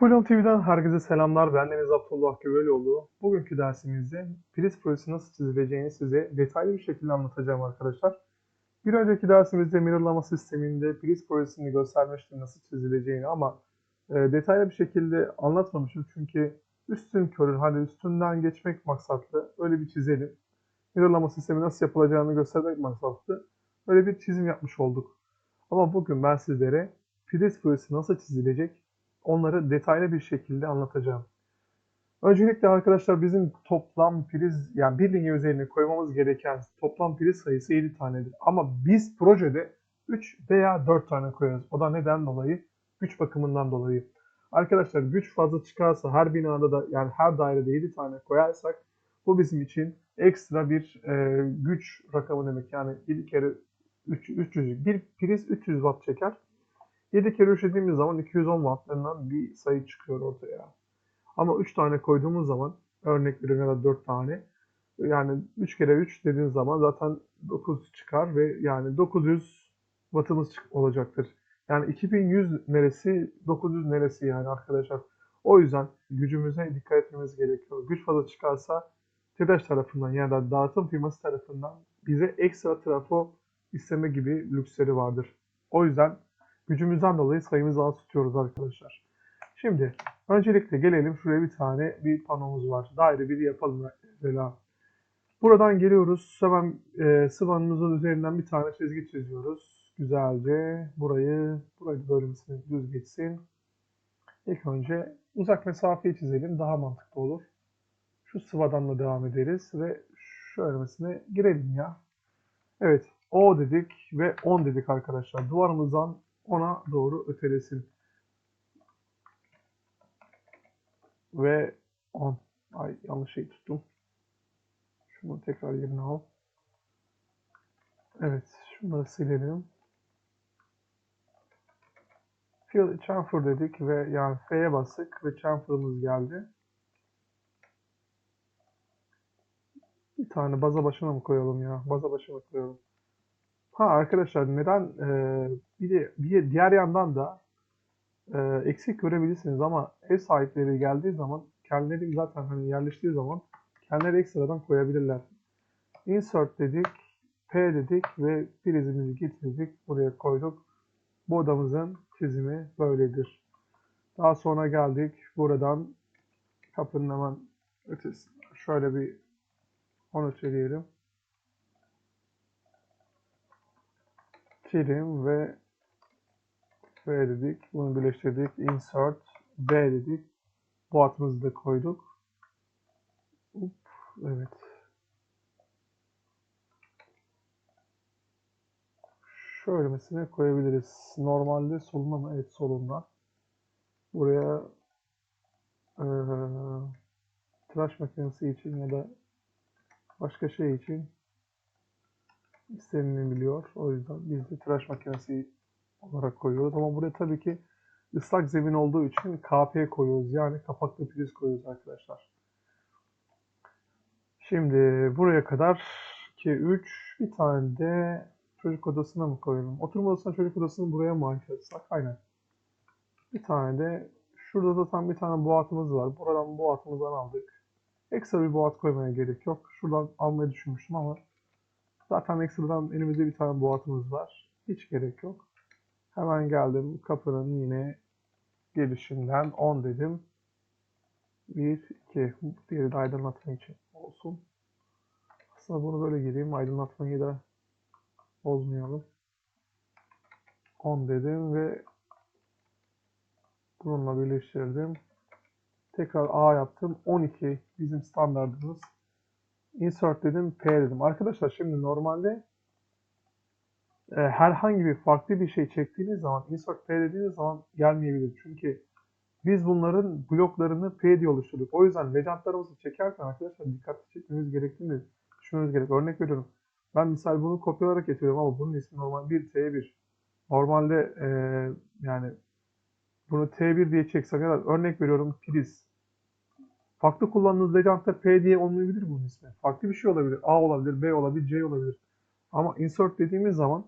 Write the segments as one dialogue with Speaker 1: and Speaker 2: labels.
Speaker 1: Apollon TV'den herkese selamlar. Ben Deniz Abdullah Güveloğlu. Bugünkü dersimizde priz projesi nasıl çizileceğini size detaylı bir şekilde anlatacağım arkadaşlar. Bir önceki dersimizde mirrorlama sisteminde priz projesini göstermiştim nasıl çizileceğini ama e, detaylı bir şekilde anlatmamışım çünkü üstün körün hadi üstünden geçmek maksatlı öyle bir çizelim. Mirrorlama sistemi nasıl yapılacağını göstermek maksatlı öyle bir çizim yapmış olduk. Ama bugün ben sizlere priz projesi nasıl çizilecek onları detaylı bir şekilde anlatacağım. Öncelikle arkadaşlar bizim toplam priz yani bir linye üzerine koymamız gereken toplam priz sayısı 7 tanedir. Ama biz projede 3 veya 4 tane koyarız. O da neden dolayı? Güç bakımından dolayı. Arkadaşlar güç fazla çıkarsa her binada da yani her dairede 7 tane koyarsak bu bizim için ekstra bir e, güç rakamı demek. Yani 7 kere 3, 300 bir priz 300 watt çeker. 7 kere üşediğimiz zaman 210 wattlarından bir sayı çıkıyor ortaya. Ama 3 tane koyduğumuz zaman örnek veriyorum ya da 4 tane yani 3 kere 3 dediğiniz zaman zaten 9 çıkar ve yani 900 wattımız olacaktır. Yani 2100 neresi 900 neresi yani arkadaşlar. O yüzden gücümüze dikkat etmemiz gerekiyor. Güç fazla çıkarsa TEDAŞ tarafından ya da dağıtım firması tarafından bize ekstra trafo isteme gibi lüksleri vardır. O yüzden gücümüzden dolayı sayımızı az tutuyoruz arkadaşlar. Şimdi öncelikle gelelim şuraya bir tane bir panomuz var. Daire bir yapalım mesela. Buradan geliyoruz. Hemen e, sıvanımızın üzerinden bir tane çizgi çiziyoruz. Güzelce burayı, burayı bölümsünü düz geçsin. İlk önce uzak mesafeyi çizelim. Daha mantıklı olur. Şu sıvadan da devam ederiz ve şu örmesine girelim ya. Evet. O dedik ve 10 dedik arkadaşlar. Duvarımızdan ona doğru ötelesin. Ve 10. Ay yanlış şey tuttum. Şunu tekrar yerine al. Evet. Şunları silelim. Fill chamfer dedik ve yani F'ye bastık ve chamfer'ımız geldi. Bir tane baza başına mı koyalım ya? Baza başına koyalım. Ha arkadaşlar neden e, bir de bir diğer yandan da e, eksik görebilirsiniz ama ev sahipleri geldiği zaman kendileri zaten hani yerleştiği zaman kendileri ekstradan koyabilirler. Insert dedik, P dedik ve prizimizi getirdik, buraya koyduk. Bu odamızın çizimi böyledir. Daha sonra geldik buradan kapının hemen ötesi şöyle bir onu çevirelim. Trim ve V dedik. Bunu birleştirdik. Insert B dedik. Bu atımızı da koyduk. Up, evet. Şöyle mesela koyabiliriz. Normalde soluna mı? Evet solunda. Buraya ee, tıraş makinesi için ya da başka şey için istenilebiliyor. O yüzden biz de tıraş makinesi olarak koyuyoruz. Ama buraya tabii ki ıslak zemin olduğu için KP koyuyoruz. Yani kapaklı priz koyuyoruz arkadaşlar. Şimdi buraya kadar 2, 3, bir tane de çocuk odasına mı koyalım? Oturma odasına çocuk odasını buraya mı etsek? Aynen. Bir tane de şurada zaten bir tane boğatımız var. Buradan boğatımızdan aldık. Ekstra bir boğat koymaya gerek yok. Şuradan almayı düşünmüştüm ama Zaten ekstradan elimizde bir tane boğatımız var. Hiç gerek yok. Hemen geldim kapının yine gelişinden 10 dedim. 1, 2. Diğeri de aydınlatma için olsun. Aslında bunu böyle gireyim. Aydınlatmayı da bozmayalım. 10 dedim ve bununla birleştirdim. Tekrar A yaptım. 12 bizim standartımız. Insert dedim, P dedim. Arkadaşlar şimdi normalde e, herhangi bir farklı bir şey çektiğiniz zaman insert P dediğiniz zaman gelmeyebilir. Çünkü biz bunların bloklarını P diye oluşturduk. O yüzden legendlarımızı çekerken arkadaşlar dikkatli çekmemiz gerektiğini düşünmemiz gerek. Örnek veriyorum. Ben misal bunu kopyalarak getiriyorum ama bunun ismi normal 1 T1. Normalde e, yani bunu T1 diye çeksem ya da örnek veriyorum priz. Farklı kullandığınız legend'da P diye olmayabilir bunun ismi. Farklı bir şey olabilir. A olabilir, B olabilir, C olabilir. Ama insert dediğimiz zaman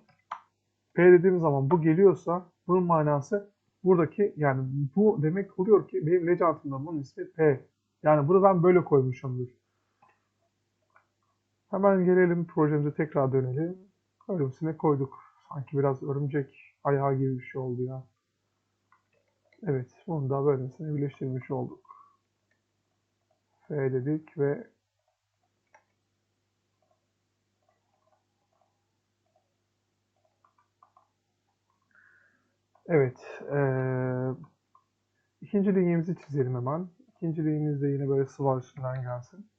Speaker 1: P dediğimiz zaman bu geliyorsa bunun manası buradaki yani bu demek oluyor ki benim Legend'ımda bunun ismi P. Yani bunu ben böyle koymuşumdur. Hemen gelelim projemize tekrar dönelim. Öylesine koyduk. Sanki biraz örümcek ayağı gibi bir şey oldu ya. Evet, bunu da böylesine birleştirmiş olduk. F dedik ve Evet, eee ikinci linkimizi çizelim hemen. İkinci linkimiz de yine böyle sıva üstünden gelsin.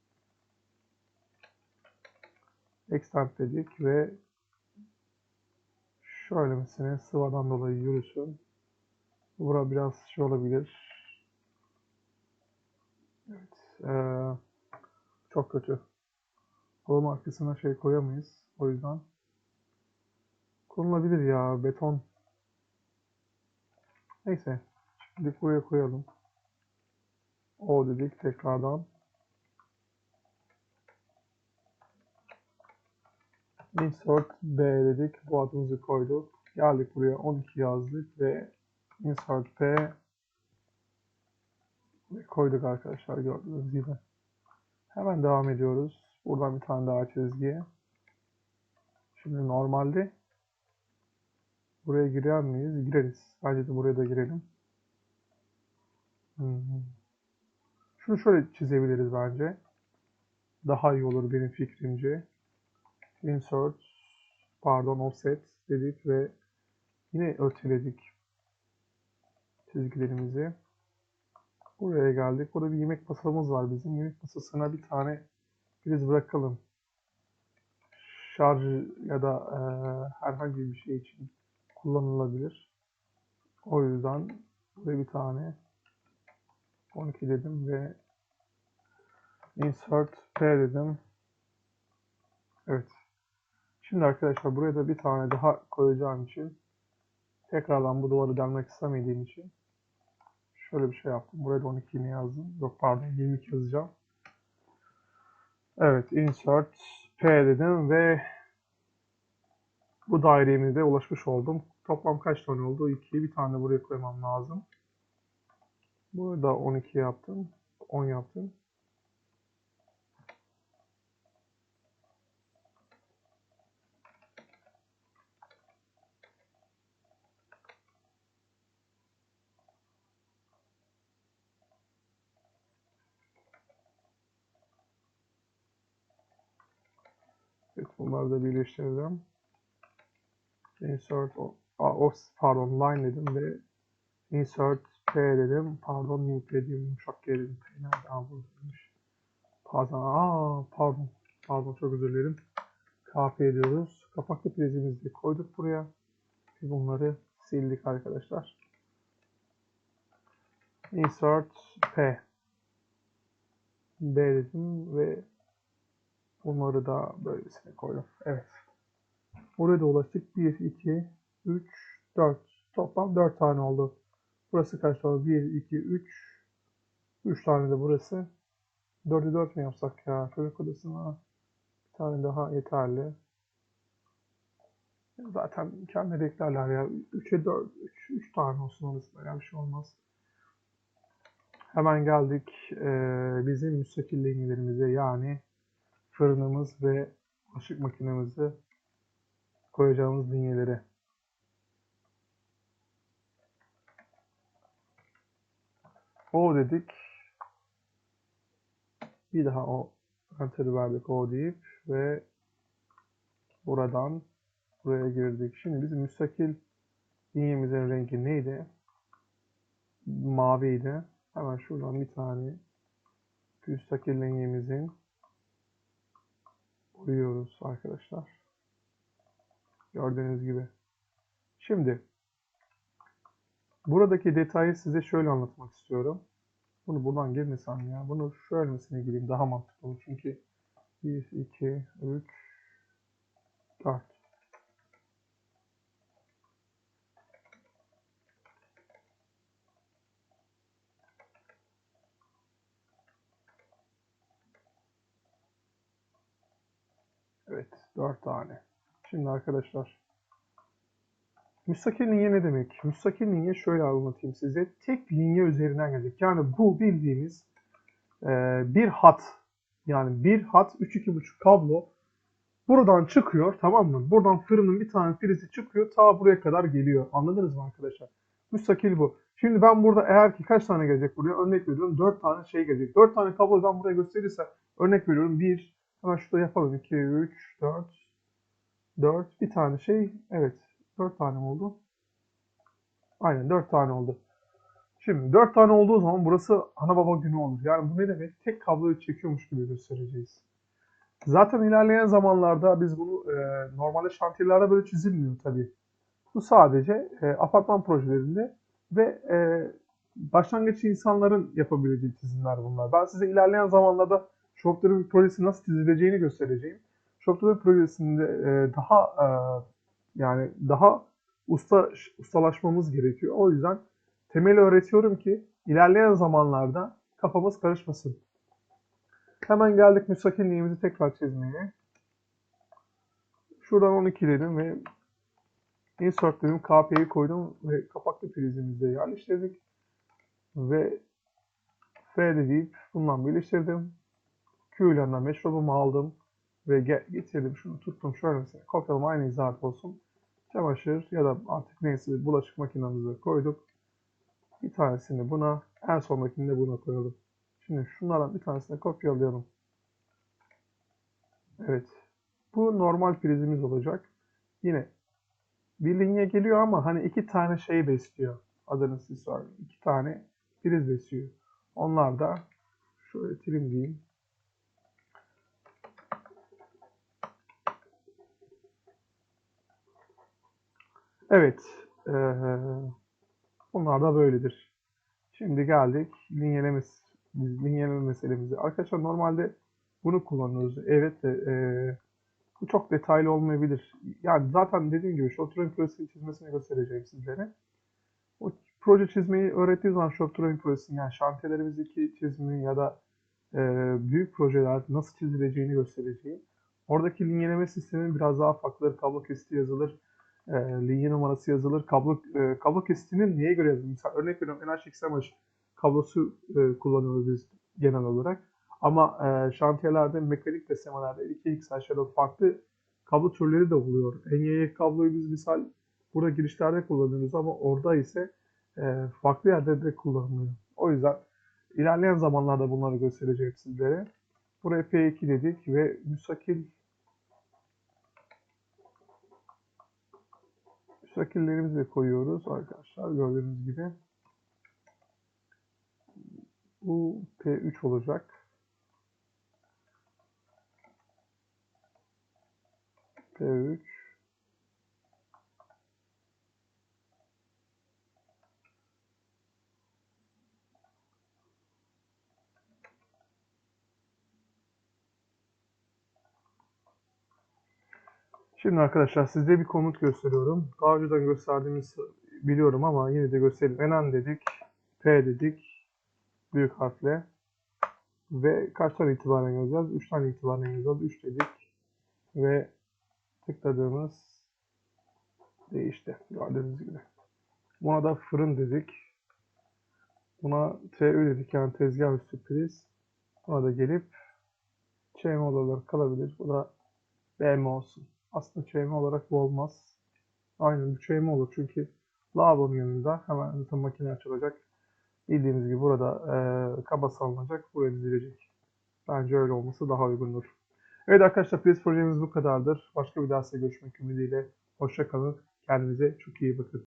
Speaker 1: Extend dedik ve şöyle mesela sıvadan dolayı yürüsün. Bura biraz şey olabilir. Evet. Eee, çok kötü. Kolun arkasına şey koyamayız. O yüzden. Konulabilir ya. Beton. Neyse. Şimdi buraya koyalım. O dedik tekrardan. Insert B dedik. Bu adımızı koyduk. Geldik buraya 12 yazdık ve insert ve koyduk arkadaşlar gördüğünüz gibi. Hemen devam ediyoruz. Buradan bir tane daha çizgiye. Şimdi normalde buraya girer miyiz? Gireriz. Bence de buraya da girelim. Şunu şöyle çizebiliriz bence. Daha iyi olur benim fikrimce. Insert, pardon offset dedik ve yine öteledik çizgilerimizi. Buraya geldik. Burada bir yemek masamız var bizim. Yemek masasına bir tane priz bırakalım. Şarj ya da e, herhangi bir şey için kullanılabilir. O yüzden buraya bir tane 12 dedim ve insert P dedim. Evet. Şimdi arkadaşlar buraya da bir tane daha koyacağım için tekrardan bu duvarı delmek istemediğim için şöyle bir şey yaptım. Buraya da 12 yine yazdım. Yok pardon 22 yazacağım. Evet insert P dedim ve bu dairemize ulaşmış oldum. Toplam kaç tane oldu? 2. Bir tane buraya koymam lazım. Burada 12 yaptım. 10 yaptım. Evet, bunları da birleştirdim. Insert, o, a, o, pardon, line dedim ve insert P dedim. Pardon, link dedim. Yumuşak G dedim. P nerede? Aa, buradaymış. Pardon, aa, pardon. Pardon, çok özür dilerim. KP ediyoruz. Kapaklı prizimizi koyduk buraya. Ve bunları sildik arkadaşlar. Insert P. B dedim ve bunları da böylesine koydum. Evet. Oraya da ulaştık. 1, 2, 3, 4. Toplam 4 tane oldu. Burası kaç tane? 1, 2, 3. 3 tane de burası. 4'ü 4 mü yapsak ya? Çocuk odasına bir tane daha yeterli. Zaten kendi eklerler ya. 3'e 4, 3, 3 tane olsun orasında ya bir şey olmaz. Hemen geldik eee, bizim müstakil yani fırınımız ve bulaşık makinemizi koyacağımız linyelere. O dedik. Bir daha o enter'ı verdik o deyip ve buradan buraya girdik. Şimdi bizim müstakil linyemizin rengi neydi? Maviydi. Hemen şuradan bir tane müstakil linyemizin koyuyoruz arkadaşlar. Gördüğünüz gibi. Şimdi buradaki detayı size şöyle anlatmak istiyorum. Bunu buradan girmesem ya. Bunu şöylesine gireyim daha mantıklı olur. Çünkü 1, 2, 3, 4. Evet, 4 tane. Şimdi arkadaşlar Müstakil linye ne demek? Müstakil linye şöyle anlatayım size. Tek linye üzerinden gelecek. Yani bu bildiğimiz e, bir hat. Yani bir hat 3-2,5 kablo buradan çıkıyor tamam mı? Buradan fırının bir tane prizi çıkıyor ta buraya kadar geliyor. Anladınız mı arkadaşlar? Müstakil bu. Şimdi ben burada eğer ki kaç tane gelecek buraya? Örnek veriyorum 4 tane şey gelecek. 4 tane kablo ben buraya gösterirsem örnek veriyorum 1 hemen şurada yapalım 2 3 4 4 bir tane şey evet 4 tane oldu? Aynen 4 tane oldu. Şimdi 4 tane olduğu zaman burası ana baba günü olur. Yani bu ne demek? Tek kabloyu çekiyormuş gibi göstereceğiz. Zaten ilerleyen zamanlarda biz bunu e, normalde şantiyelerde böyle çizilmiyor tabii. Bu sadece e, apartman projelerinde ve e, başlangıç insanların yapabileceği çizimler bunlar. Ben size ilerleyen zamanlarda Shopdriver projesi nasıl çizileceğini göstereceğim. Shopdriver projesinde e, daha e, yani daha usta ustalaşmamız gerekiyor. O yüzden temeli öğretiyorum ki ilerleyen zamanlarda kafamız karışmasın. Hemen geldik müstakil tekrar çizmeye. Şuradan 12 dedim ve insert dedim. KP'yi koydum ve kapaklı prizimizde yerleştirdik. Ve F deyip bundan birleştirdim. Q ile meşrubumu aldım ve ge- getirdim. Şunu tuttum şöyle mesela kopyalama aynı izahat olsun. Çamaşır ya da artık neyse bulaşık makinamıza koyduk. Bir tanesini buna, en sondakini de buna koyalım. Şimdi şunlardan bir tanesini kopyalıyorum. Evet. Bu normal prizimiz olacak. Yine bir linye geliyor ama hani iki tane şey besliyor. Adını siz söyleyin. İki tane priz besliyor. Onlar da şöyle trim diyeyim. Evet. eee, bunlar da böyledir. Şimdi geldik linyeleme, linyeleme meselemize. Arkadaşlar normalde bunu kullanıyoruz. Evet de eee, bu çok detaylı olmayabilir. Yani zaten dediğim gibi Shopdrawing projesini çizmesini göstereceğim sizlere. O proje çizmeyi öğrettiği zaman Shopdrawing projesini yani şantiyelerimizdeki çizimi ya da eee, büyük projeler nasıl çizileceğini göstereceğim. Oradaki linyeleme sistemi biraz daha farklıdır. Kablo kesiti yazılır. E, linye numarası yazılır. Kablo e, kablo kesitinin neye göre yazılır? Mesela örnek veriyorum NHXMH kablosu e, kullanıyoruz biz genel olarak. Ama e, şantiyelerde, mekanik beslemelerde 2X aşağıda farklı kablo türleri de oluyor. NYY kabloyu biz misal burada girişlerde kullanıyoruz ama orada ise e, farklı yerlerde de kullanılıyor. O yüzden ilerleyen zamanlarda bunları göstereceğim sizlere. Buraya P2 dedik ve müstakil Şekillerimizi de koyuyoruz arkadaşlar gördüğünüz gibi. Bu P3 olacak. P3 Şimdi arkadaşlar size bir komut gösteriyorum. Daha önceden gösterdiğimiz biliyorum ama yine de göstereyim. Enan dedik, P dedik, büyük harfle ve kaçtan itibaren yazacağız? 3'ten itibaren yazacağız. 3 dedik ve tıkladığımız değişti gördüğünüz gibi. Buna da fırın dedik. Buna TÜ dedik yani tezgah üstü priz. Buna da gelip ÇM olarak kalabilir. Bu da BM olsun. Aslında çevirme olarak bu olmaz. Aynen bu çevirme olur çünkü lavabonun yanında hemen zaten makine açılacak. Bildiğimiz gibi burada e, kaba salınacak, buraya dizilecek. Bence öyle olması daha uygundur. Evet arkadaşlar Priz projemiz bu kadardır. Başka bir derste görüşmek ümidiyle. Hoşçakalın. Kendinize çok iyi bakın.